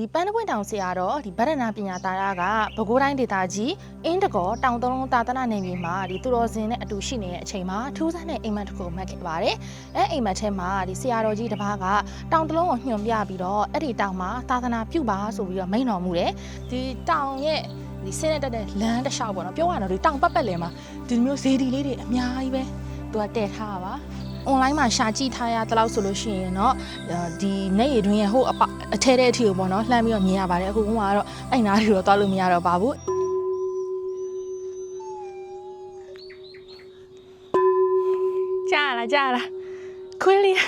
ဒီပန်းတပွင့်တောင်ဆရာတော်ဒီဗဒနာပညာသားရကပဲခူးတိုင်းဒေသကြီးအင်းတကောတောင်သုံးလုံးသာသနာနယ်မြေမှာဒီသူတော်စင်နဲ့အတူရှိနေတဲ့အချိန်မှာထူးဆန်းတဲ့အိမ်မက်တစ်ခုမှတ်ခဲ့ပါတယ်အဲအိမ်မက်ထဲမှာဒီဆရာတော်ကြီးတစ်ပါးကတောင်တလုံးကိုညွှန်ပြပြီးတော့အဲ့ဒီတောင်မှာသာသနာပြုပါဆိုပြီးတော့မိန့်တော်မူတယ်ဒီတောင်ရဲ့ဒီဆင်းရဲတက်တဲ့လမ်းတစ်လျှောက်ပေါ့နော်ပြောရတော့ဒီတောင်ပတ်ပတ်လည်မှာဒီမျိုးဇေဒီလေးတွေအများကြီးပဲသူကတည်ထားတာပါ online မှာရှာကြည့်ထားရတလောက်ဆိုလို့ရှိရင်တော့ဒီနေရည်တွင်ရဲ့ဟိုအထဲတဲ့အထိကိုပေါ့နော်လှမ်းပြီးတော့မြင်ရပါတယ်အခုကတော့အဲ့နားတွေတော့သွားလို့မရတော့ပါဘူးကြာလာကြာလာခွေးလေး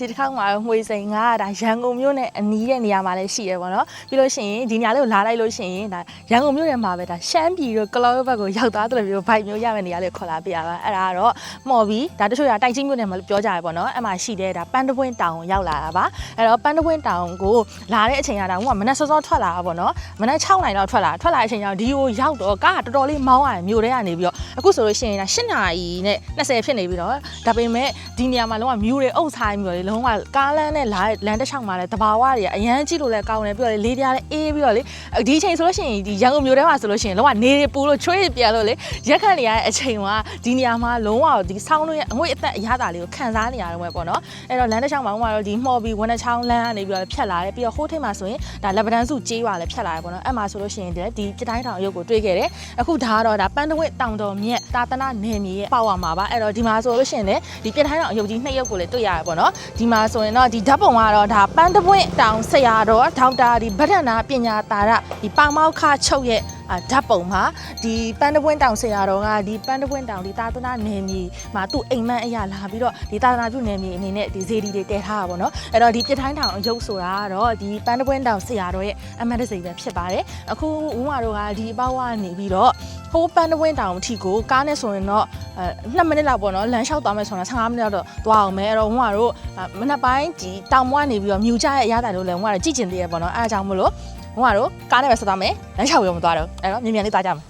ဒီတစ်ခေါက်မှာတော့ငွေစိန်ကဒါရန်ကုန်မြို့နဲ့အနီးတဲ့နေရာမှာလည်းရှိရပေါ့နော်ပြီးလို့ရှိရင်ဒီနေရာလေးကိုလာလိုက်လို့ရှိရင်ဒါရန်ကုန်မြို့ထဲမှာပဲဒါရှမ်းပြည်တို့ကလောဘက်ကိုရောက်သွားတယ်လို့မျိုးဘိုက်မျိုးရမယ့်နေရာလေးကိုခေါ်လာပြရပါအဲ့ဒါကတော့မော်ဘီဒါတချို့ကတိုက်ချင်းမြို့နယ်မှာလို့ပြောကြရပေါ့နော်အဲ့မှာရှိတဲ့ဒါပန်းတပွင့်တောင်ကိုရောက်လာတာပါအဲ့တော့ပန်းတပွင့်တောင်ကိုလာတဲ့အချိန်ကဒါကမနက်စောစောထွက်လာတာပေါ့နော်မနက်6နိုင်တော့ထွက်လာထွက်လာတဲ့အချိန်ကျတော့ဒီကိုရောက်တော့ကားကတော်တော်လေးမောင်းရတယ်မြို့ထဲကနေပြီးတော့အခုဆိုလို့ရှိရင်ဒါ8နာရီနဲ့20ဖြစ်နေပြီးတော့ဒါပေမဲ့ဒီနေရာမှာလုံးဝမြို့တွေအုပ်ဆိုင်ပြီးတော့လေလုံးဝကားလမ်းနဲ့လာလမ်းတစ်ချောင်းမှာလည်းတဘာဝတွေကအရန်ကြည့်လို့လည်းကောင်းတယ်ပြီးတော့လေလေးတရားလည်းအေးပြီးတော့လေဒီအချိန်ဆိုလို့ရှိရင်ဒီရန်ကုန်မြို့ထဲမှာဆိုလို့ရှိရင်လုံးဝနေတွေပူလို့ချွေးပြန်လို့လေရက်ခတ်နေရတဲ့အချိန်ကဒီနေရာမှာလုံးဝဒီဆောင်းလို့ရဲ့အငွေ့အသက်အရသာလေးကိုခံစားနေရတော့ပဲပေါ့နော်အဲ့တော့လမ်းတစ်ချောင်းမှာကတော့ဒီမှော်ပြီးဝန်းတစ်ချောင်းလမ်းကနေပြီးတော့ဖြတ်လာတယ်ပြီးတော့ဟိုးထိပ်မှာဆိုရင်ဒါလက်ပတန်းစုကြေးရွာလည်းဖြတ်လာတယ်ပေါ့နော်အဲ့မှာဆိုလို့ရှိရင်ဒီပြတိုင်းတောင်ရုပ်ကိုတွေ့ခဲ့တယ်အခုဒါကတော့ဒါပန်းတဝက်တောင်တော်မြက်တာသနာနယ်မြေရဲ့ပေါ့ဝါမှာပါအဲ့တော့ဒီမှာဆိုလို့ရှိရင်လည်းဒီပြတိုင်းတောင်ရုပ်ကြီးနှစ်ရုပ်ကိုလည်းတွေ့ရတယ်ပေါ့နော်ဒီမှာဆိုရင်တော့ဒီဓာတ်ပုံကတော့ဒါပန်းတပွင့်တောင်ဆရာတော်ဒေါက်တာဒီဗဒနာပညာတာရဒီပါမောက်ခချုပ်ရဲ့အာဓာတ်ပုံမှာဒီပန်းတပွင့်တောင်ဆရာတော်ကဒီပန်းတပွင့်တောင်ဒီသာသနာနယ်မြေမှာသူ့အိမ်မက်အရာလာပြီးတော့ဒီသာသနာပြုနယ်မြေအနေနဲ့ဒီဇေဒီတွေတည်ထားတာပေါ့နော်အဲ့တော့ဒီပြတိုင်းတောင်ရုပ်ဆိုတာကတော့ဒီပန်းတပွင့်တောင်ဆရာတော်ရဲ့အမတ်တစိပဲဖြစ်ပါတယ်အခုဦးမတို့ကဒီအပေါ့ကနေပြီးတော့ဟိုးပန်းတပွင့်တောင်အထိကိုကားနဲ့ဆိုရင်တော့အဲ2မိနစ်လောက်ပေါ့နော်လမ်းလျှောက်သွားမယ်ဆိုတော့15မိနစ်လောက်တော့သွားအောင်မယ်အဲ့တော့ဦးမတို့မနက်ပိုင်းဒီတောင်မွားနေပြီးတော့မြူကြရဲ့အရသာတို့လည်းဦးမတို့ကြည့်ကျင်သေးရပေါ့နော်အဲ့ဒါကြောင့်မလို့ ဦးမတို့ကားနဲ့ပဲဆက်သွားမယ်လမ်းလျှောက်ရောမသွားတော့အဲ့တော့မြန်မြန်လေးသွားကြမယ်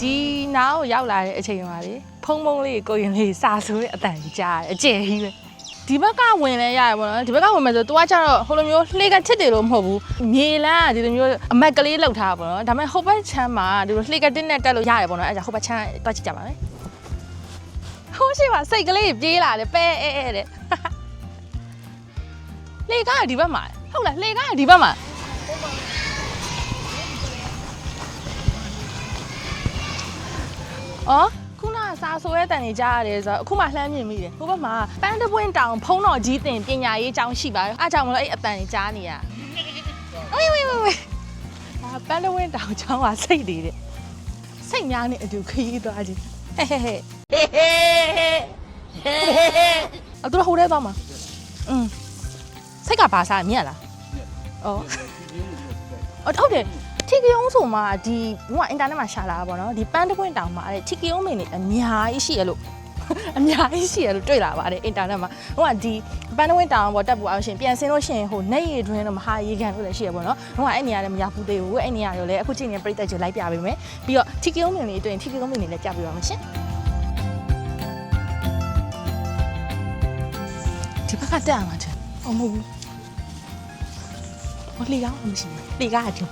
ဒီနားကိုရောက်လာတဲ့အချိန်မှာလေဖုံဖုံလေးကိုရင်လေးစာဆိုးတဲ့အတန်ကြီးကြားတယ်အကျယ်ကြီးပဲဒီဘက်ကဝင်လဲရတယ်ပေါ့နော်ဒီဘက်ကဝင်မယ်ဆို तू ကကြတော့ဟိုလိုမျိုးလှေကချစ်တယ်လို့မဟုတ်ဘူးမြေလန်းကဒီလိုမျိုးအမက်ကလေးလောက်ထားတာပေါ့နော်ဒါပေမဲ့ဟိုဘက်ချမ်းမှာဒီလိုလှေကတင်းနဲ့တက်လို့ရတယ်ပေါ့နော်အဲဒါဟိုဘက်ချမ်းတွားကြည့်ကြပါမယ် ဟိုရှိမှာစိတ်ကလေးပြေးလာတယ်ပဲအဲအဲတဲ့လှေကားကဒီဘက်မှာဟုတ်လားလှေကားကဒီဘက်မှာအော်ခုနကစာဆိုရဲတန်နေကြားရတယ်ဆိုတော့အခုမှလှမ်းမြင်မိတယ်ဟိုဘက်မှာပန်းတပွင့်တောင်ဖုံးတော်ကြီးတင်ပညာရေးကျောင်းရှိပါတယ်အားကြောင့်မလို့အဲ့အတန်နေကြားနေရဝေးဝေးဝေးဝေးအာပန်းတပွင့်တောင်ကျောင်းကစိတ်သေးတယ်စိတ်များနေအတူခရီးသွားကြည့်ဟဲ့ဟဲ့ဟဲ့ အတူဟိုထဲသွားမှာอืมစိတ်ကဘာစားမြင်ရလားဩအော်ဟုတ်တယ်ထီကယုံဆိုမှဒီဘုကအင်တာနက်မှာရှာလာတာပေါ့နော်ဒီပန်းတပွင့်တောင်မှာအဲ့ထီကယုံမင်းနေအများကြီးရှိရလို့အများကြီးရှိရလို့တွေ့လာပါတယ်အင်တာနက်မှာဟိုကဒီပန်းတဝင်းတောင်ပေါ်တက်ပူအောင်ရှင်ပြန်ဆင်းလို့ရှိရင်ဟိုနေရည်တွင်းတော့မဟာရေကန်လို့လည်းရှိရပေါ့နော်ဟိုကအဲ့နေရာလည်းမရဘူးသေးဘူးအဲ့နေရာရောလည်းအခုချိန်နေပြိတက်ကြလိုက်ပြပေးမယ်ပြီးတော့ထီကယုံမင်းလေးတွေ့ရင်ထီကယုံမင်းလေးလည်းကြပြပါမယ်ရှင် ဒီဘက်ကတက်အောင်တယ်အမဟုတ်ဘူးဟိုလီကောင်းမရှိဘူးလီကားအတူ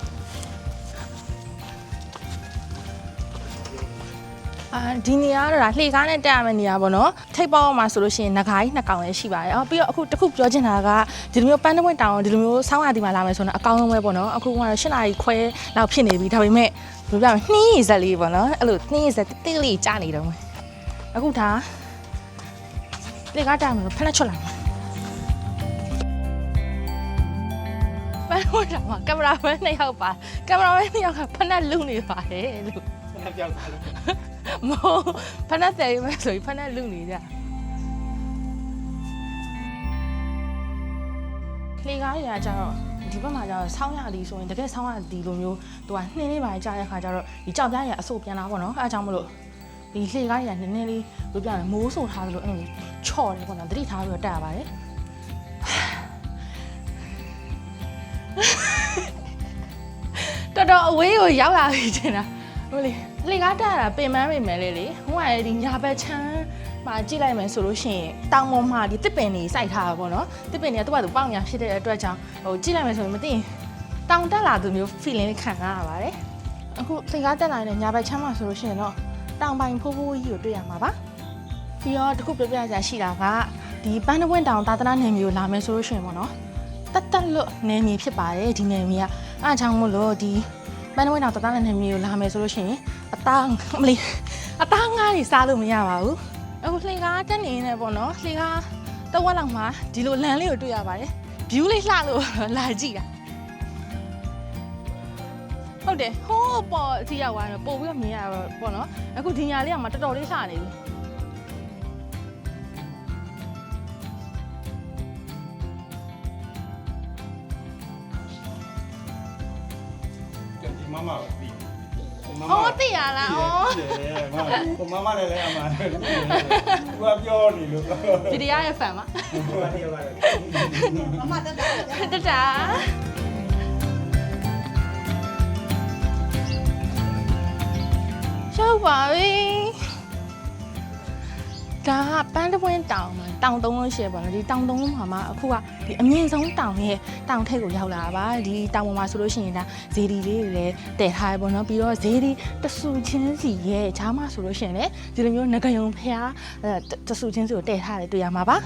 အာဒီနေရာကတော့ဒါလှေကားနဲ့တက်ရမယ့်နေရာပေါ့နော်ထိပ်ပေါက်မှာဆိုလို့ရှိရင်ငကားကြီးနှစ်ကောင်လည်းရှိပါတယ်အော်ပြီးတော့အခုတစ်ခုပြောချင်တာကဒီလိုမျိုးပန်းတပွင့်တောင်ဒီလိုမျိုးဆောင်းရာသီမှာလာမယ်ဆိုတော့အကောင်းဆုံးပဲပေါ့နော်အခုကတော့၈နာရီခွဲလောက်ဖြစ်နေပြီဒါပေမဲ့ဘယ်လိုပြောမလဲနှင်းရည်ဇက်လေးပေါ့နော်အဲ့လိုနှင်းရည်ဇက်တိတိလေးကြားနေတော့မယ်အခုဒါလှေကားတက်မှာဖက်လက်ချွတ်လာမှာပ န်းတပွင့်တောင်မှာကင်မရာမန်နှစ်ယောက်ပါကင်မရာမန်နှစ်ယောက်ကဖက်လက်လူနေပါတယ်လို့ဆက်ပြောက်သွားလို့မဟုတ်ဖနက်တယ်ပဲဆိုရင်ဖနက်လူနေကြလေကားတွေကကြတော့ဒီဘက်မှာကျတော့ဆောင်းရသည်ဆိုရင်တကယ်ဆောင်းရသည်လိုမျိုးသူကနှင်းလေးပါကြားတဲ့ခါကျတော့ဒီကြောက်ပြားရအဆိုးပြန်လာပေါ့နော်အဲအကြောင်းမလို့ဒီလှေကားကြီးကနည်းနည်းလေးဘယ်လိုပြောလဲမိုးဆိုထားသလိုအဲ့လိုချော့တယ်ပေါ့နော်တတိထားပြီးတော့တက်ရပါတယ် တော်တော်အဝေးကိုရောက်လာပြီတင်တာဟိုလေလှေကားတက်ရတာပင်ပန်းပေမဲ့လေလေဟိုကလေဒီညာဘက်ချမ်းမှာကြည့်လိုက်မယ်ဆိုလို့ရှိရင်တောင်ပေါ်မှာဒီတစ်ပင်တွေစိုက်ထားတာပေါ့နော်တစ်ပင်တွေကသူ့ဘာသူပေါင်ညာဖြစ်တဲ့အတွက်ကြောင့်ဟိုကြည့်လိုက်မယ်ဆိုရင်မသိရင်တောင်တက်လာသူမျိုး feeling လေးခံစားရပါတယ်အခုလှေကားတက်လာတဲ့ညာဘက်ချမ်းမှာဆိုလို့ရှိရင်တော့တောင်ပိုင်ဖိုးဖိုးကြီးကိုတွေ့ရမှာပါပြီးတော့တစ်ခုပြပြကြရှိတာကဒီပန်းတဝင်းတောင်တာသနာနယ်မြေကိုလာမယ်ဆိုလို့ရှိရင်ပေါ့နော်တက်တက်လွတ်နယ်မြေဖြစ်ပါတယ်ဒီနယ်မြေက အားကြောင့်မို့လို့ဒီပန်းတဝင်းတောင်တသားနဲ့မြေကိုလာမယ်ဆိုလို့ရှိရင်အသားမလီအသားငါးတွေစားလို့မရပါဘူးအခုလှေကားတက်နေနေပေါ့နော်လှေကားတဝက်လောက်မှာဒီလိုလမ်းလေးကိုတွေ့ရပါတယ် view လေးလှလို့လာကြည့်တာဟုတ်တယ်ဟိုးပေါ်အစီရောက်သွားတော့ပို့ပြီးတော့မြင်ရတော့ပေါ့နော်အခုဒီညာလေးကမှတော်တော်လေးလှနေပြီ တယ်မကိုမမလည်းလည်းအမှန်တယ်သူကပြောနေလို့ဗီဒီယိုရဲ့ fan ပါဟိုကနေပါလေတတာရောက်ပါပြီ ဒါကပန်းတပွင့်တောင်မှာတောင်သုံးလို့ရှိရပါတော့ဒီတောင်သုံးလုံးမှာမှအခုကဒီအမြင့်ဆုံးတောင်ရဲ့တောင်ထိပ်ကိုရောက်လာတာပါဒီတောင်ပေါ်မှာဆိုလို့ရှိရင်ဒါဇေဒီလေးတွေလည်းတည်ထားရပေါ့နော်ပြီးတော့ဇေဒီတဆူချင်းစီရဲ့ဈာမဆိုလို့ရှိရင်လည်းဒီလိုမျိုးငကယုံဖျားအဲတဆူချင်းစီကိုတည်ထားတယ်တွေ့ရမှာပါ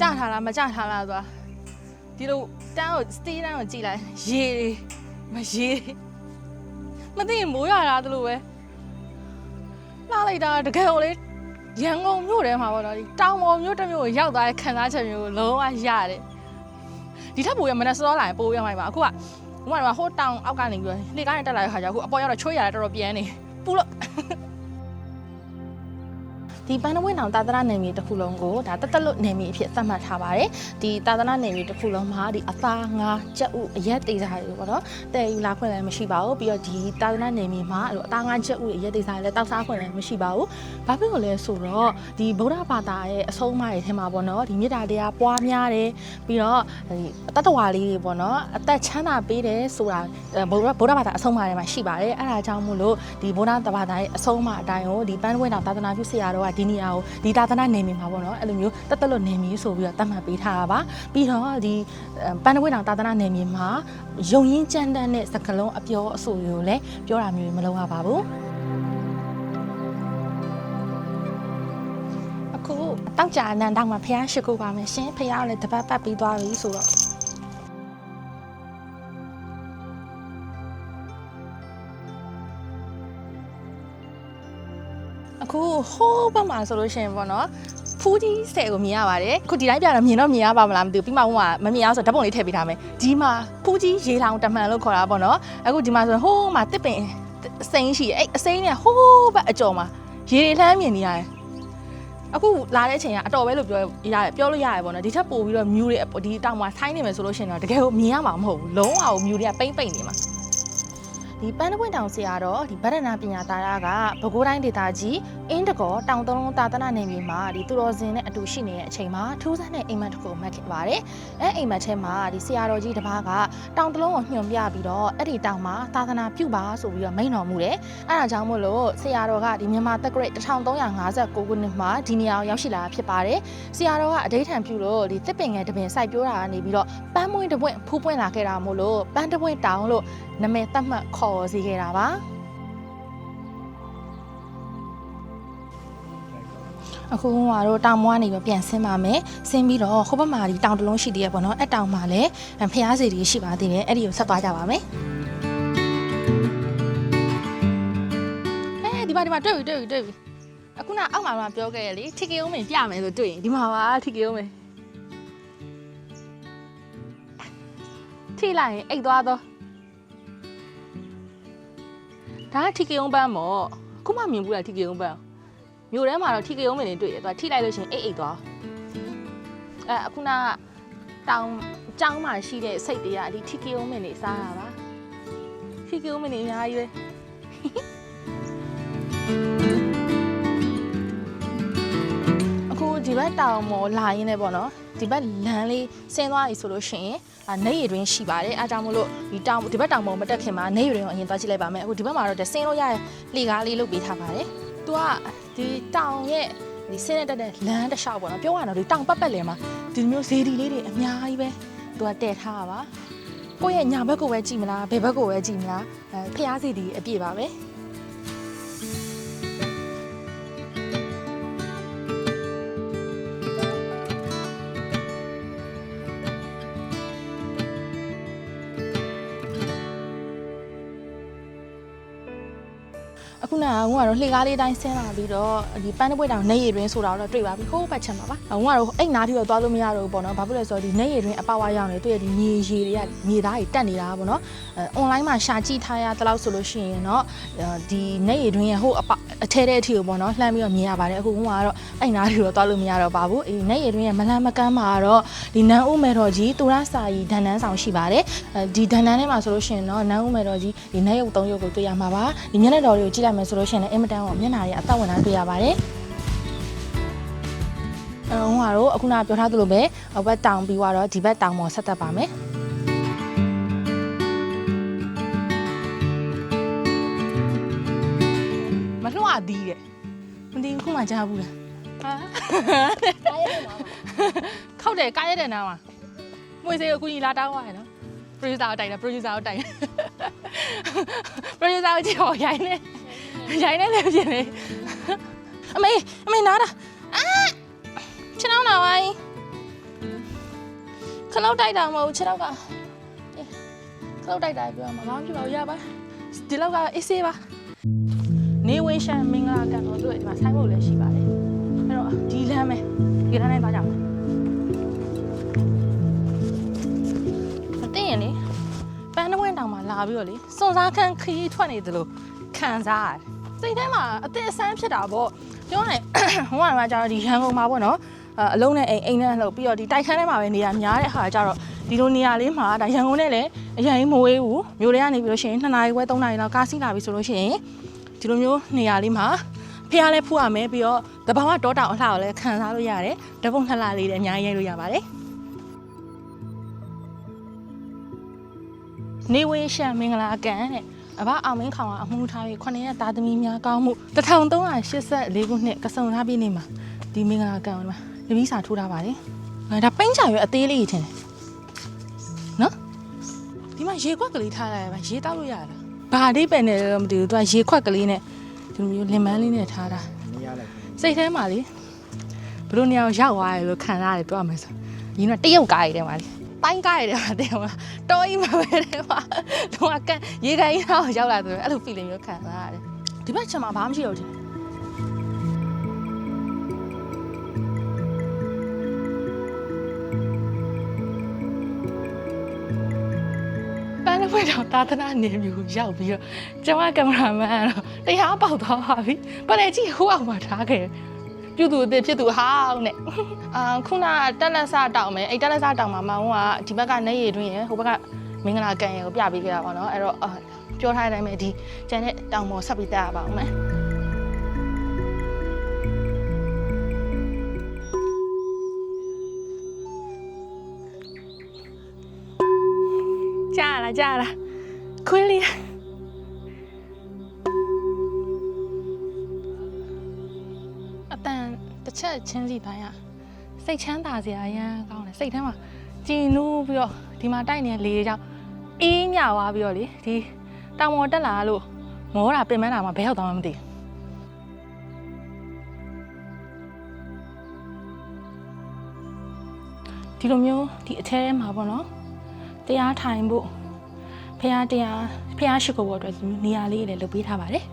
ကြထားလားမကြထားလားဆိုတာဒီလိုတန်းကိုစတီးတန်းကိုကြည့်လိုက်ရေတွေမရေတွေမသိရင်မိုးရတာတလို့ပဲလာလိုက်တာတကယ်ကိုလေရန်ကုန်မြို့ထဲမှာပေါ့နော်ဒီတောင်ပေါ်မြို့တစ်မြို့ကိုရောက်သွားတဲ့ခံစားချက်မျိုးကိုလုံးဝရတယ်ဒီထက်ပိုရမနဲ့စောလာရင်ပိုရမှာပါအခုကဟိုမှာဟိုတောင်အောက်ကနေပြီးတော့လေကားနဲ့တက်လာတဲ့ခါကျအခုအပေါ်ရောက်တော့ချွေးရတယ်တော်တော်ပြန်းနေပူလို့ ဒီပန်းတဝင်းတောင်တာသနာနယ်မြေတစ်ခုလုံးကိုဒါတက်တက်လွတ်နယ်မြေအဖြစ်သတ်မှတ်ထားပါတယ်ဒီတာသနာနယ်မြေတစ်ခုလုံးမှာဒီအသားငါးကြက်ဥအရက်သေးစားတွေပေါ့နော်တဲ့ယူလာခွင့်လည်းမရှိပါဘူးပြီးတော့ဒီတာသနာနယ်မြေမှာအဲ့လိုအသားငါးကြက်ဥအရက်သေးစားတွေလည်းတောက်စားခွင့်လည်းမရှိပါဘူးဘာဖြစ်လို့လဲဆိုတော့ဒီဗုဒ္ဓဘာသာရဲ့အဆုံးအမတွေထဲမှာပေါ့နော်ဒီမေတ္တာတရားပွားများတယ်ပြီးတော့ဒီတတ္တဝါလေးတွေပေါ့နော်အသက်ချမ်းသာပေးတယ်ဆိုတာအဲဗုဒ္ဓဗုဒ္ဓဘာသာအဆုံးအမတွေမှာရှိပါတယ်အဲ့ဒါကြောင့်မို့လို့ဒီဗုဒ္ဓဘာသာရဲ့အဆုံးအမအတိုင်းကိုဒီပန်းတဝင်းတောင်သာသနာပြုဆရာတော်ကဒီနေရာကိုဒီသာသနာနယ်မြေမှာပေါ့နော်အဲ့လိုမျိုးတက်တက်လို့နယ်မြေဆိုပြီးတော့သတ်မှတ်ပေးထားတာပါပြီးတော့ဒီအဲပန်းတဝင်းတောင်သာသနာနယ်မြေမှာယုံရင်ကြမ်းတမ်းတဲ့စကလုံးအပြောအဆိုတွေကိုလည်းပြောတာမျိုးမလုပ်ရပါဘူးအခုတောက်ကြအနန္တောင်မှာဖះရှိခိုးပါမယ်ရှင်ဖះကလည်းတပတ်ပတ်ပြီးသွားပြီဆိုတော့ အခုဟိုးဘက်မှာဆိုလို့ရှိရင်ပေါ့နော်ဖူးကြီးဆယ်ကိုမြင်ရပါတယ်ခုဒီတိုင်းပြတော့မြင်တော့မြင်ရပါမလားမသိဘူးပြီးမှဟိုမှာမမြင်အောင်ဆိုဓာတ်ပုံလေးထည့်ပေးထားမယ်ဒီမှာဖူးကြီးရေလောင်တမန်လို့ခေါ်တာပေါ့နော်အခုဒီမှာဆိုရင်ဟိုးမှာတစ်ပင်အစိမ်းရှိတယ်အဲ့အစိမ်းเนี่ยဟိုးဘက်အကျော်မှာရေတွေလှမ်းမြင်နေရတယ် အခုလာတဲ့အချိန်ကအတော်ပဲလို့ပြောရတယ်ပြောလို့ရတယ်ပေါ့နော်ဒီထက်ပိုပြီးတော့မြူတွေဒီတောင်မှာဆိုင်းနေမယ်ဆိုလို့ရှိရင်တော့တကယ်ကိုမြင်ရမှာမဟုတ်ဘူးလုံးဝကိုမြူတွေကပိမ့်ပိမ့်နေမှာ ဒီပန်းတပွင့်တောင်ဆရာတော့ဒီဗဒနာပညာသားရကပဲခူးတိုင်းဒေသကြီးအင်းတကောတောင်သုံးလုံးသာသနာနယ်မြေမှာဒီသူတော်စင်နဲ့အတူရှိနေတဲ့အချိန်မှာထူးဆန်းတဲ့အိမ်မက်တစ်ခုမှတ်ခဲ့ပါတယ်အဲအိမ်မက်ထဲမှာဒီဆရာတော်ကြီးတစ်ပါးကတောင်တလုံးကိုညွှန်ပြပြီးတော့အဲ့ဒီတောင်မှာသာသနာပြုပါဆိုပြီးတော့မိန့်တော်မူတယ်အဲဒါကြောင့်မို့လို့ဆရာတော်ကဒီမြန်မာတက္ကရာ1359ခုနှစ်မှာဒီနေရာကိုရောက်ရှိလာတာဖြစ်ပါတယ်။ဆရာတော်ကအဋိဌံပြုလို့ဒီတစ်ပင်ငယ်တစ်ပင်စိုက်ပျိုးတာကနေပြီးတော့ပန်းမွှင်းတစ်ပွင့်ဖူးပွင့်လာခဲ့တာမို့လို့ပန်းတစ်ပွင့်တောင်လို့နာမည်သတ်မှတ်ခေါ်စီခဲ့တာပါ။အခုကတော့တောင်မွားနေပြီးပြန်ဆင်းပါမယ်ဆင်းပြီးတော့ဟိုဘက်မှာဒီတောင်တစ်လုံးရှိသေးရပေါ့နော်အဲ့တောင်မှာလည်းဖျားစီတွေရှိပါသေးတယ်အဲ့ဒီကိုဆက်သွားကြပါမယ်အဲဒီမှာဒီမှာတွေ့ပြီတွေ့ပြီတွေ့ပြီအခုနအောက်မှာမှပြောခဲ့ရလေထီကယုံမင်းပြမယ်ဆိုတွေ့ရင်ဒီမှာပါထီကယုံမင်းထိလိုက်ရင်အိတ်သွားတော့ ဒါကထီကယုံပန်းမော့အခုမှမြင်ဘူးလားထီကယုံပန်းမြို့ထဲမှာတော့ထိကရုံးမင်းတွေတွေ့တယ်သူကထိလိုက်လို့ရှရင်အိတ်အိတ်သွားအဲအခုနကတောင်ကျောင်းမှာရှိတဲ့စိတ်တွေကဒီထိကရုံးမင်းတွေစားတာပါထိကရုံးမင်းတွေအများကြီးပဲအခုဒီဘက်တောင်မော်လာရင်းနဲ့ပေါ့နော် ဒီဘက်လမ်းလေးဆင်းသွားပြီဆိုလို့ရှိရင်အာနေရည်တွင်ရှိပါတယ်အားကြောင့်မလို့ဒီတောင်ဒီဘက်တောင်မော်မတက်ခင်မှာနေရည်တွင်ကိုအရင်သွားကြည့်လိုက်ပါမယ်အခုဒီဘက်မှာတော့ဆင်းလို့ရတဲ့လေကားလေးလုပ်ပေးထားပါတယ်သူကဒီတောင်ရဲ့ဒီဆင်းတဲ့တက်တဲ့လမ်းတစ်လျှောက်ပေါ့နော်ပြောရတော့ဒီတောင်ပတ်ပတ်လည်မှာဒီလိုမျိုးဇေဒီလေးတွေအများကြီးပဲသူကတည်ထားတာပါကိုယ့်ရဲ့ညာဘက်ကိုပဲကြည့်မလားဘယ်ဘက်ကိုပဲကြည့်မလားအဲဖျားစီဒီအပြည့်ပါပဲ အခုနကဟိုကတော့လှေကားလေးတိုင်းဆင်းလာပြီးတော့ဒီပန်းတပွေတောင်နေရည်တွင်ဆိုတာတော့တွေ့ပါပြီဟိုးပတ်ချင်ပါပါဟိုကတော့အိတ်နာထိတော့သွားလို့မရတော့ဘူးပေါ့နော်ဘာဖြစ်လဲဆိုတော့ဒီနေရည်တွင်အပါဝါရောက်နေသူ့ရဲ့ဒီမြေရည်တွေကမြေသားတွေတက်နေတာပေါ့နော်အဲ online မှာရှာကြည့်ထားရတလောက်ဆိုလို့ရှိရင်တော့ဒီနေရည်တွင်ရဲ့ဟိုအပအထဲတဲ့အထိကိုပေါ့နော်လှမ်းပြီးတော့မြင်ရပါတယ်အခုကတော့အိတ်နာထိတော့သွားလို့မရတော့ပါဘူးအေးနေရည်တွင်ရဲ့မလန်းမကန်းမှာတော့ဒီနန်းဦးမယ်တော်ကြီးသူရစာကြီးဒဏ္ဍန်းဆောင်ရှိပါတယ်အဲဒီဒဏ္ဍန်းထဲမှာဆိုလို့ရှိရင်တော့နန်းဦးမယ်တော်ကြီးဒီနေရုပ်သုံးရုပ်ကိုတွေ့ရမှာပါဒီမျက်နှာတော်လေးကိုကြည့်လိုက်မယ်ဆိုလို့ရှိရင်လည်းအင်မတန်ကိုမျက်နှာတွေအသက်ဝင်တာတွေ့ရပါတယ်အဲဟိုကတော့အခုနကပြောထားသလိုပဲဘက်တောင်ပြီးတော့ဒီဘက်တောင်ပေါ်ဆက်သက်ပါမယ်မလွှတ်သည်တဲ့မသိဘူးခုမှကြားဘူးလားဟာခောက်တယ်ကားရတဲ့နားမှာမွေစေကိုကူညီလာတောင်းသွားရနော် producer ကိုတိုင်တယ် producer ကိုတိုင်တယ် producer ကိုကြည့်ဟောရိုင်းနေ ရိုင်းနေလည်းပြင်နေအမေအမေနားတာအာခြေထောက်နာပါ යි ခလောက်တိုက်တာမဟုတ်ခြေထောက်ကအေးခလောက်တိုက်တာပြောမှာဘာမှမဖြစ်ပါဘူးရပါဒီလောက်ကအေးဆေးပါနေဝင်းရှန်မင်္ဂလာကန်တော်တို့ဒီမှာဆိုင်းဖို့လည်းရှိပါတယ်အဲ့တော့ဒီလမ်းမယ်ဒီလမ်းနဲ့သွားကြအောင်မသိရင်လေပန်းနှဝင်းတောင်မှာလာပြီးတော့လေစွန်စားခန်းခရီးထွက်နေသလိုခံစားရတယ် စိတ်ထဲမှာအသက်အဆန်းဖြစ်တာပေါ့ပြောရရင်ဟိုကမှကျတော့ဒီရန်ကုန်မှာပေါ့နော်အအလုံးနဲ့အိမ်အိမ်နဲ့လှုပ်ပြီးတော့ဒီတိုက်ခန်းထဲမှာပဲနေရများတဲ့ဟာကျတော့ဒီလိုနေရာလေးမှာဒါရန်ကုန်နဲ့လည်းအရင်မဝေးဘူးမြို့ထဲကနေပြီးလို့ရှိရင်2နာရီခွဲ3နာရီလောက်ကားစီးလာပြီဆိုလို့ရှိရင်ဒီလိုမျိုးနေရာလေးမှာဖះလဲဖူးရမယ်ပြီးတော့တဘာဝတောတောင်အလှကိုလည်းခံစားလို့ရတယ်တပုံလှလှလေးတွေအများကြီးရိုက်လို့ရပါတယ်နေဝေးရှန်မင်္ဂလာကန်တဲ့ အဘအောင်မင်းခေါင်ကအမှုထားပြီး9ရက်သားသမီးများကောင်းမှု1384ခုနှစ်ကစုံထားပြီးနေမှာဒီမင်္ဂလာကန်ကိုဒီမှာတပီးစာထိုးထားပါတယ်အဲဒါပိန်းချာရွယ်အသေးလေးထင်တယ်နော်ဒီမှာရေခွက်ကလေးထားလိုက်ရပါရေတောက်လို့ရလားဘာအဓိပ္ပာယ်နဲ့လဲတော့မသိဘူးသူကရေခွက်ကလေးနဲ့ဒီလိုမျိုးလင်မန်းလေးနဲ့ထားတာမရလိုက်စိတ်ထဲမှာလေဘလို့နေရာကိုရောက်သွားရလို့ခံစားရတယ်ပြောရမယ်ဆိုညီကတရုတ်ကားရည်တယ်မှာလေ တိုင်းကားရည်တယ်မှာတဲ့မှာတော်ကြီးမှာပဲတဲ့မှာတော့ကရေကန်ကြီးတော့ရောက်လာတယ်အဲ့လို feeling မျိုးခံစားရတယ်ဒီဘက်ချက်မှာဘာမှမရှိတော့ဘူးပန်းတဲ့ဘက်တော့တာသနာနေမျိုးရောက်ပြီးတော့ကျွန်မကင်မရာမန်ကတော့တရားပေါက်သွားပါပြီ။ပလဲကြည့်ဟိုအောင်မှာထားခဲ့ ပြုသူအစ်စ်ဖြစ်သူဟောင်းနဲ့အာခုနတက်လက်စတောင်မယ်အဲ့တက်လက်စတောင်မှာမောင်ကဒီဘက်ကနေရည်တွင်းရဟိုဘက်ကမင်္ဂလာကန်ရကိုပြပေးခဲ့တာပေါ့နော်အဲ့တော့အာပြောထားတဲ့အတိုင်းပဲဒီကျန်တဲ့တောင်ပေါ်ဆက်ပြီးတက်ရပါအောင်မယ်ကြားလားကြားလားခွေးလေး ချက်ချင်းစီတိုင်းอ่ะစိတ်ချမ်းသာစရာအရန်ကောင်းတယ်စိတ်ထဲမှာကြည်နူးပြီးတော့ဒီမှာတိုက်နေတဲ့လေတွေကြောင့်အေးညသွားပြီးတော့လေဒီတောင်ပေါ်တက်လာလို့မောတာပင်ပန်းတာမှဘယ်ရောက်သွားမှမသိဘူးဒီလိုမျိုးဒီအထဲထဲမှာပေါ့နော်တရားထိုင်ဖို့ဖះတရားဖះရှိခိုးဖို့အတွက်ဒီနေရာလေးတွေလည်းလုပ်ပေးထားပါတယ်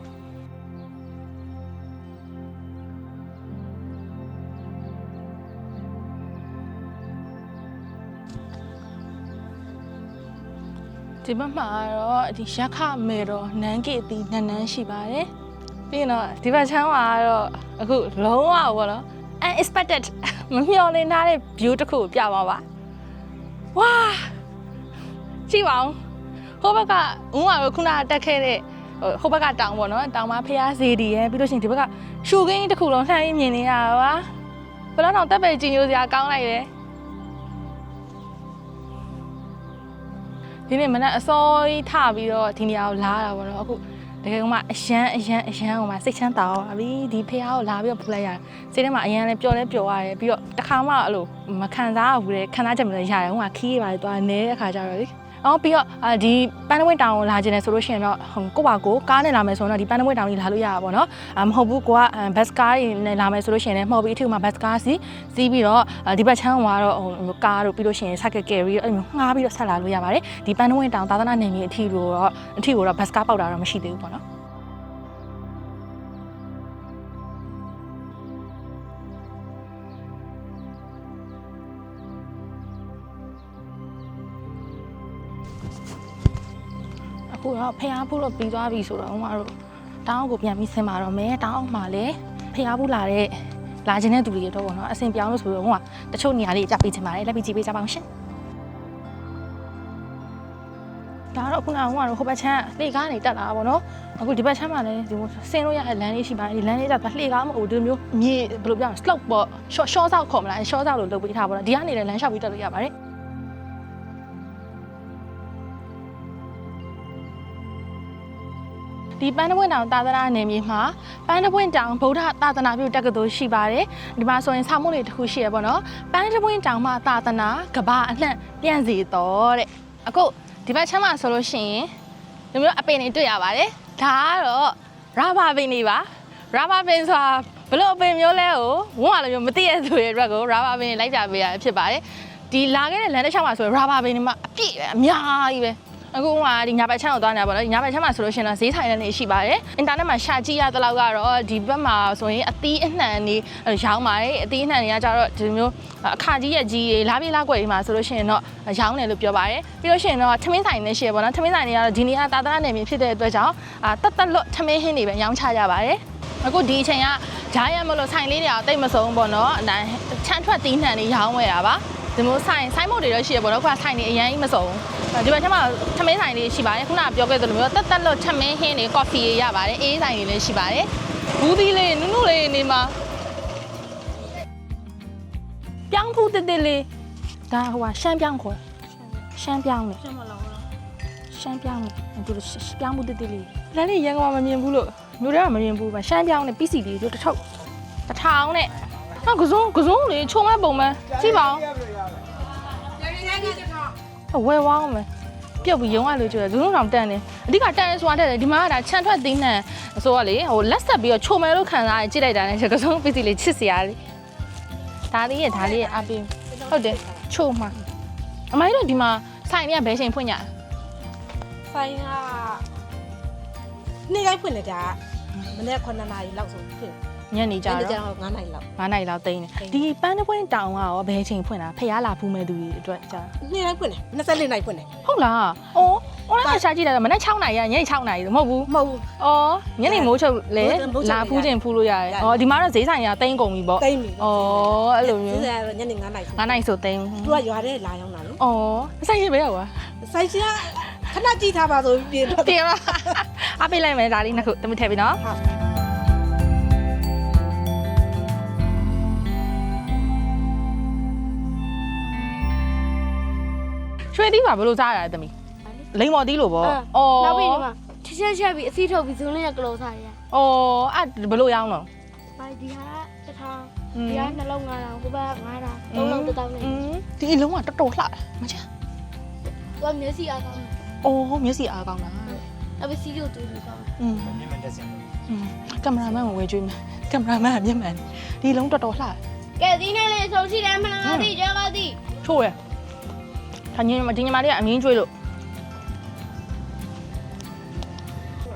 ဒီဘက်မှာတော့ဒီရက်ခမေတော်နန်းကေတီနန်းနန်းရှိပါတယ်ပြီးရင်တော့ဒီဘက်ချမ်းမှာကတော့အခုလုံးဝပေါ့နော် unexpected မမျှော်လင့်ထားတဲ့ view တစ်ခုကိုပြပါပါဝါကြည့်ပါဦးဟိုဘက်ကဦးမတို့ခုနကတက်ခဲ့တဲ့ဟိုဘက်ကတောင်ပေါ့နော်တောင်မှာဖျားစီဒီရယ်ပြီးလို့ရှိရင်ဒီဘက်ကရှူခင်းတစ်ခုလုံးလှမ်းပြီးမြင်နေရတာပါဘယ်တော့တော့တက်ပဲကြည်ညိုစရာကောင်းလိုက်တယ် ဒီနေ့မနက်အစောကြီးထပြီးတော့ဒီနေရာကိုလာတာပေါ့နော်အခုတကယ်ကမှအရန်အရန်အရန်ဟိုမှာစိတ်ချမ်းသာသွားပါပြီဒီဖေဟာကိုလာပြီးတော့ဖူးလိုက်ရတယ်စိတ်ထဲမှာအရန်လည်းပျော်လဲပျော်ရတယ်ပြီးတော့တခါမှအဲ့လိုမခံစားရဘူးလေခံစားချက်မလည်းရတယ်ဟိုမှာခီးရပါတယ်သွားနေတဲ့အခါကျတော့လေ အော်ပြီးတော့အာဒီပန်းတဝင်းတောင်ကိုလာခြင်းလဲဆိုလို့ရှိရင်တော့ဟိုကိုပါကိုကားနဲ့လာမယ်ဆိုတော့ဒီပန်းတဝင်းတောင်ကြီးလာလို့ရတာပေါ့နော်အာမဟုတ်ဘူးကိုကဘတ်စကားနဲ့လာမယ်ဆိုလို့ရှိရင်လည်းမှော်ပြီးအထူမှာဘတ်စကားစီစီးပြီးတော့ဒီဘက်ချမ်းကတော့ဟိုကားတို့ပြီးလို့ရှိရင်ဆက်ကကယ်ရီအဲ့လိုငှားပြီးတော့ဆက်လာလို့ရပါတယ်ဒီပန်းတဝင်းတောင်သာသနာနယ်မြေအထီကိုတော့အထီကိုတော့ဘတ်စကားပေါက်တာတော့မရှိသေးဘူးပေါ့နော် အခုတော့ဖះဖို့တော့ပြီးသွားပြီဆိုတော့ဟိုမှာတော့တောင်းကိုပြန်ပြီးဆင်ပါတော့မယ်တောင်းမှာလည်းဖះဖို့လာတဲ့လာခြင်းတဲ့သူတွေတော့ပေါ့နော်အဆင်ပြောင်းလို့ဆိုတော့ဟိုကတချို့နေရာလေးကြပ်ပေးချင်ပါတယ်လက်ပြီးကြည့်ပေးကြပါအောင်ရှင်ဒါတော့ခုနကဟိုကတော့ဟိုဘက်ချမ်းလှေကားနေတက်လာတာပေါ့နော်အခုဒီဘက်ချမ်းမှာလည်းဒီလိုဆင်းလို့ရတဲ့လမ်းလေးရှိပါတယ်ဒီလမ်းလေးကလှေကားမဟုတ်ဘူးဒီလိုမျိုးမြေဘယ်လိုပြောရလဲ slope ပေါ့ short short ဆောက်ခေါ်မလား short ဆောက်လို့လုပ်ပေးထားပါတော့ဒီကနေလည်းလမ်းလျှောက်ပြီးတက်လို့ရပါတယ် ဒီပန်းတပွင့်တောင်သာသနာနယ်မြေမှာပန်းတပွင့်တောင်ဗုဒ္ဓသာသနာပြုတက္ကသိုလ်ရှိပါတယ်ဒီမှာဆိုရင်ဆောက်မှုတွေတစ်ခုရှိရပေါ့နော်ပန်းတပွင့်တောင်မှာသာသနာကဘာအနှံ့ပြန့်စီတော်တဲ့အခုဒီဘက်ချမ်းမှာဆိုလို့ရှိရင်ဒီမျိုးအပင်တွေတွေ့ရပါတယ်ဒါကတော့ရာဘာပင်တွေပါရာဘာပင်ဆိုတာဘလို့အပင်မျိုးလဲကိုဝန်းကလည်းမျိုးမသိရသူရဲ့အတွက်ကိုရာဘာပင်တွေလိုက်ကြပေးရဖြစ်ပါတယ်ဒီလာခဲ့တဲ့လမ်းတစ်လျှောက်မှာဆိုရင်ရာဘာပင်တွေမှာအပြည့်ပဲအများကြီးပဲ အခုကဒီညာဘက်ချမ်းကိုသွားနေတာပေါ့နော်ဒီညာဘက်ချမ်းမှာဆိုလို့ရှိရင်တော့ဈေးဆိုင်လည်းနေရှိပါတယ်အင်တာနက်မှာရှာကြည့်ရတဲ့လောက်ကတော့ဒီဘက်မှာဆိုရင်အသီးအနှံနေရောင်းပါတယ်အသီးအနှံတွေကကြတော့ဒီမျိုးအခါကြီးရဲ့ကြီးတွေလားပြေးလားကွယ်တွေမှာဆိုလို့ရှိရင်တော့ရောင်းတယ်လို့ပြောပါတယ်ပြီးလို့ရှိရင်တော့ထမင်းဆိုင်လည်းရှိရပေါ့နော်ထမင်းဆိုင်တွေကတော့ဒီနေရာတာတာနယ်မြေဖြစ်တဲ့အတွက်ကြောင့်အာတတ်တလွတ်ထမင်းဟင်းတွေပဲရောင်းချကြပါတယ်အခုဒီအချိန်ကဂျားရမလို့ဆိုင်လေးတွေအောင်တိတ်မဆုံးပေါ့နော်အတိုင်းချမ်းထွက်တီးနှံတွေရောင်းဝယ်တာပါဒီမျိုးဆိုင်ဆိုင်မုတ်တွေတော့ရှိရပေါ့နော်ခုကဆိုင်တွေအရင်ကြီးမဆုံးဘူး ဒီဘက်ထဲမှာထမင်းဆိုင်လေးရှိပါတယ်ခုနကပြောခဲ့သလိုမျိုးတက်တက်လို့ထမင်းဟင်းတွေကော်ဖီတွေရပါတယ်အေးဆိုင်တွေလည်းရှိပါတယ်ဘူးသီးလေးနုနုလေးနေမှာပြောင်းဖူးတက်တက်လေးဒါဟိုကရှမ်းပြောင်းခေါ်ရှမ်းပြောင်းလေရှမ်းမလောရှမ်းပြောင်းလေဒီလိုပြောင်းဖူးတက်တက်လေးလည်းလေးရန်ကုန်မှာမမြင်ဘူးလို့မျိုးတွေကမမြင်ဘူးပါရှမ်းပြောင်းနဲ့ပီစီလေးတို့တစ်ထုပ်တစ်ထောင်နဲ့ဟောကစုံကစုံလေးချုံမဲ့ပုံမှန်ကြည့်ပါဦး ဝယ်ဝအောင်မယ်ပြုတ်ပြီးရုံးရလို့ကြွယ်ဇုံတောင်တန်တယ်အဓိကတန်ဆိုတာတဲ့ဒီမှာကဒါခြံထွက်သီးနှံဆိုတော့လေဟိုလက်ဆက်ပြီးတော့ချုံမဲလို့ခံစားရကြည့်လိုက်တာနဲ့ကစုံပစ္စည်းလေးချစ်စရာလေးဒါလေးရဲ့ဒါလေးရဲ့အပင်းဟုတ်တယ်ချုံမှာအမိုင်းတို့ဒီမှာဆိုင်တွေကဘယ်ချိန်ဖွင့်ကြလဲဆိုင်ကနေ့တိုင်းဖွင့်နေကြမနေ့9နာရီလောက်ဆိုဖွင့် ညနေကြညနေကျတော့တော့9နာရီလောက်9နိုင်လောက်တိန်းတယ်တိန်းတယ်ဒီပန်းတပွင့်တောင်ကရောဘယ်ချိန်ဖွင့်တာဖះလာဖူးမဲ့သူတွေအတွက်ကြာနေ့တိုင်းဖွင့်တယ်24နာရီဖွင့်တယ်ဟုတ်လားအော် online ရှာကြည့်လိုက်တော့မနေ့6နိုင်ရညနေ6နိုင်မဟုတ်ဘူးမဟုတ်ဘူး။အော်ညနေမိုးချုပ်လေမိုးချုပ်လာဖူးခြင်းဖူးလို့ရတယ်ရတယ်။အော်ဒီမှာတော့ဈေးဆိုင်ကတိန်းကုန်ပြီပေါ့တိတ်ပြီ။အော်အဲ့လိုမျိုးဒီစားညနေ9နာရီငါးနိုင်ဆိုတိန်းသူကရွာထဲလာရောက်တာလေ။အော်အဆိုင်ရှိပဲရောကွာဆိုင်ရှင်ကခဏကြည့်ထားပါဆိုပြင်တော့။တင်ပါ။အပေးလိုက်မယ်ဒါလေးနှစ်ခုတမထည့်ပြီနော်ဟုတ်။ ရွှေသီးပါဘယ်လိုစားရလဲသမီး။လိမ္မော်သီးလို့ပေါ့။အော် နောက်ပြီးဒီမှာချက်ချက်ချက်ပြီးအစီထုတ်ပြီးဇုံးလေးကကလောစားရ ။အော်အဲ့ဘယ်လိုရောင်းတော့ ။ဘာဒီဟာတစ်ထောင် ။ ဒီဟာနှလုံး9တောင်ဟိုဘက်9တောင်သုံးလုံးတစ်တောင်နဲ့ อืมဒီအလုံးကတော်တော်လှတယ်မချမ်း သူကမျက်စိအားကောင်းတယ် ။အော်မျက်စိအားကောင်းတာ ။နောက်ပြီးစီးရုပ်တူတူကောင်းတယ် ။อืม မြင်မှတက်စင် อืมကင်မရာမန်ကိုဝယ်ကြွေးမယ်။ကင်မရာမန်ကမျက်မှန်တယ်ဒီလုံးတော်တော်လှတယ် ။ကဲဒီနေ့လေးဆုံးရှိတယ်မလားသိကြလားသိ ချိုးရ ဒါညမဒီညမလေးကအမင်းကျွေးလို့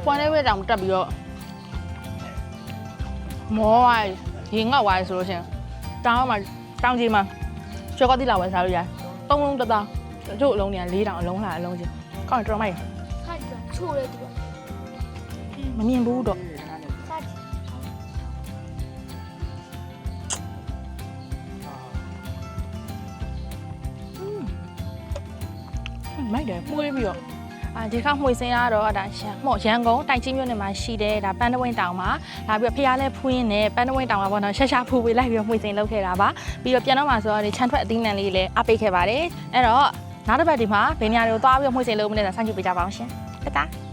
ပွားလေးဝဲတောင်တက်ပြီးတော့မောဝိုင်းရင်ငေါ့ဝိုင်းဆိုလို့ရှင်တောင်းမှာတောင်းကြီးမှာချောကတိလာဝယ်စားလို့ရတယ်သုံးလုံးတစ်သားတို့အလုံးတွေက၄တောင်အလုံးလာအလုံးချင်းကောင်းတယ်တော်မိုက်။ခါကြချိုးတယ်သူကမမြင်ဘူးတော့။ မိုက်တယ်မှုေးပြီးတော့အာဒီခါမှွေစင်းရတော့ဒါရှမ်းမော့ရန်ကုန်တိုင်ကြီးမြို့နယ်မှာရှိတယ်ဒါပန်းတဝင်းတောင်မှာလာပြီးတော့ဖျားလဲဖူးရင်းနဲ့ပန်းတဝင်းတောင်မှာပေါ့နော်ရှာရှာဖူးပေးလိုက်ပြီးတော့မှွေစင်းလုပ်ခဲ့တာပါပြီးတော့ပြန်တော့မှာဆိုတော့ဒီချန်ထွက်အသီးနှံလေးလည်းအပိတ်ခဲ့ပါတယ်အဲ့တော့နောက်တစ်ပတ်ဒီမှာဘယ်နေရာတွေကိုသွားပြီးတော့မှွေစင်းလုပ်မလဲဆိုတာစမ်းကြည့်ပေးကြပါအောင်ရှင်တတား